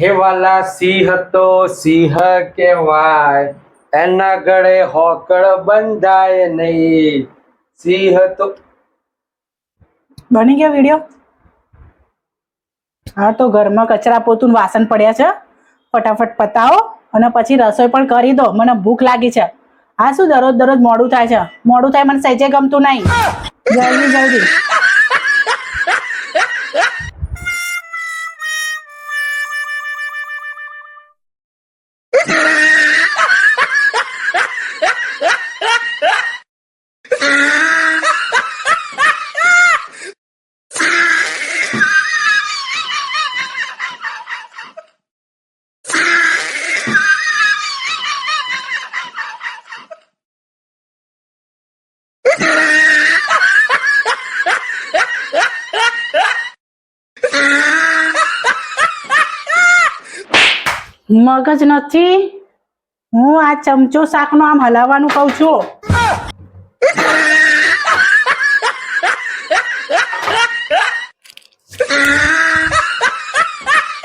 હે વાલા સિંહ તો સિંહ કહેવાય. એના ગળે હોકળ બંધાય નહીં. સિંહ તો બની ગયો વીડિયો? હા, તો ઘરમાં કચરા પોતું વાસણ પડ્યા છે. ફટાફટ પતાવો અને પછી રસોઈ પણ કરી દો. મને ભૂખ લાગી છે. હા, શું દરરોજ દરરોજ મોડું થાય છે? મોડું થાય મને સહેજે ગમતું નહીં. જલ્દી જલ્દી. મગજ નથી? હું આ ચમચો શાકનો આમ હલાવવાનું કહું છું.